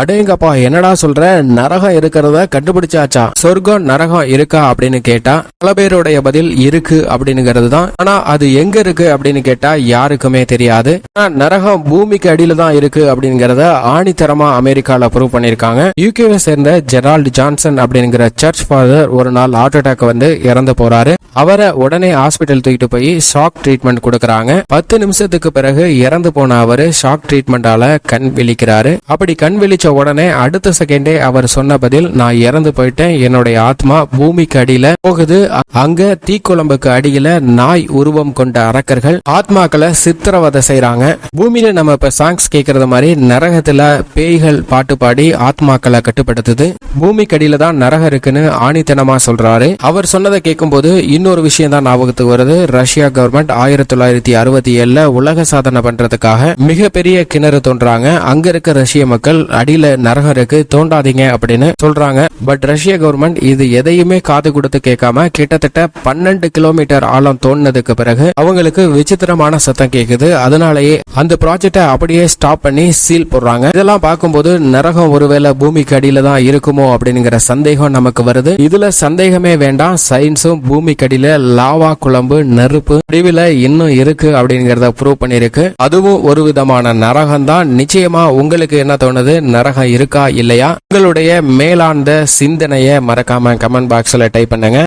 அடேங்கப்பா என்னடா சொல்ற? நரகம் இருக்கிறத கண்டுபிடிச்சாச்சா? சொர்க்கம் நரகம் இருக்கா அப்படின்னு கேட்டா பல பேருடைய பதில் இருக்கு அப்படிங்கிறது தான். ஆனா அது எங்க இருக்கு அப்படின்னு கேட்டா யாருக்குமே தெரியாது. நரகம் பூமிக்கு அடியில தான் இருக்கு அப்படிங்கறத ஆணித்தரமா அமெரிக்கால ப்ரூவ் பண்ணிருக்காங்க யூகேவை சேர்ந்த ஜெரால்டு ஜான்சன் அப்படிங்கிற சர்ச் ஃபாதர் ஒரு நாள் ஹார்ட் அட்டாக் வந்து இறந்து போறாரு. அவரை உடனே ஹாஸ்பிட்டல் தூக்கிட்டு போய் ஷாக் ட்ரீட்மெண்ட் கொடுக்கறாங்க. பத்து நிமிஷத்துக்கு பிறகு இறந்து போன அவரு ஷாக் ட்ரீட்மெண்டால கண் விழிக்கிறாரு. அப்படி கண் விழி விழிச்ச உடனே அடுத்த செகண்டே அவர் சொன்ன பதில் நான் இறந்து போயிட்டேன். என்னுடைய ஆத்மா பூமிக்கு அடியில போகுது. அங்க தீக்குழம்புக்கு அடியில நாய் உருவம் கொண்ட அரக்கர்கள் ஆத்மாக்களை சித்திரவதை செய்யறாங்க பூமியில நம்ம இப்ப சாங்ஸ் கேட்கறது மாதிரி நரகத்துல பேய்கள் பாட்டு பாடி ஆத்மாக்களை கட்டுப்படுத்துது. பூமிக்கு அடியில தான் நரகம் இருக்குன்னு ஆணித்தனமா சொல்றாரு. அவர் சொன்னதை கேட்கும் போது இன்னொரு விஷயம் தான் ஞாபகத்துக்கு வருது. ரஷ்யா கவர்மெண்ட் ஆயிரத்தி தொள்ளாயிரத்தி அறுபத்தி ஏழுல உலக சாதனை பண்றதுக்காக மிகப்பெரிய கிணறு தோன்றாங்க. அங்க இருக்க ரஷ்ய மக்கள் அடியில நரகம் இருக்கு தோண்டாதீங்க அப்படின்னு சொல்றாங்க. பட் ரஷ்ய கவர்மெண்ட் இது எதையுமே காது கொடுத்து கேட்காம கிட்டத்தட்ட பன்னெண்டு கிலோமீட்டர் ஆழம் தோண்டினதுக்கு பிறகு அவங்களுக்கு விசித்திரமான சத்தம் கேக்குது. அதனாலேயே அந்த ப்ராஜெக்டை அப்படியே ஸ்டாப் பண்ணி சீல் போடுறாங்க. இதெல்லாம் பார்க்கும்போது நரகம் ஒருவேளை பூமிக்கு அடியில தான் இருக்குமோ அப்படிங்கிற சந்தேகம் நமக்கு வருது. இதுல சந்தேகமே வேண்டாம். சயின்ஸும் பூமிக்கு அடியில லாவா குழம்பு நெருப்பு முடிவில் இன்னும் இருக்கு அப்படிங்கறத ப்ரூவ் பண்ணிருக்கு அதுவும் ஒரு விதமான நரகம் தான் நிச்சயமா உங்களுக்கு என்ன தோணுது? நரகம் இருக்கா இல்லையா? உங்களுடைய மேலாந்த சிந்தனையை மறக்காம கமெண்ட் பாக்ஸ்ல டைப் பண்ணுங்க.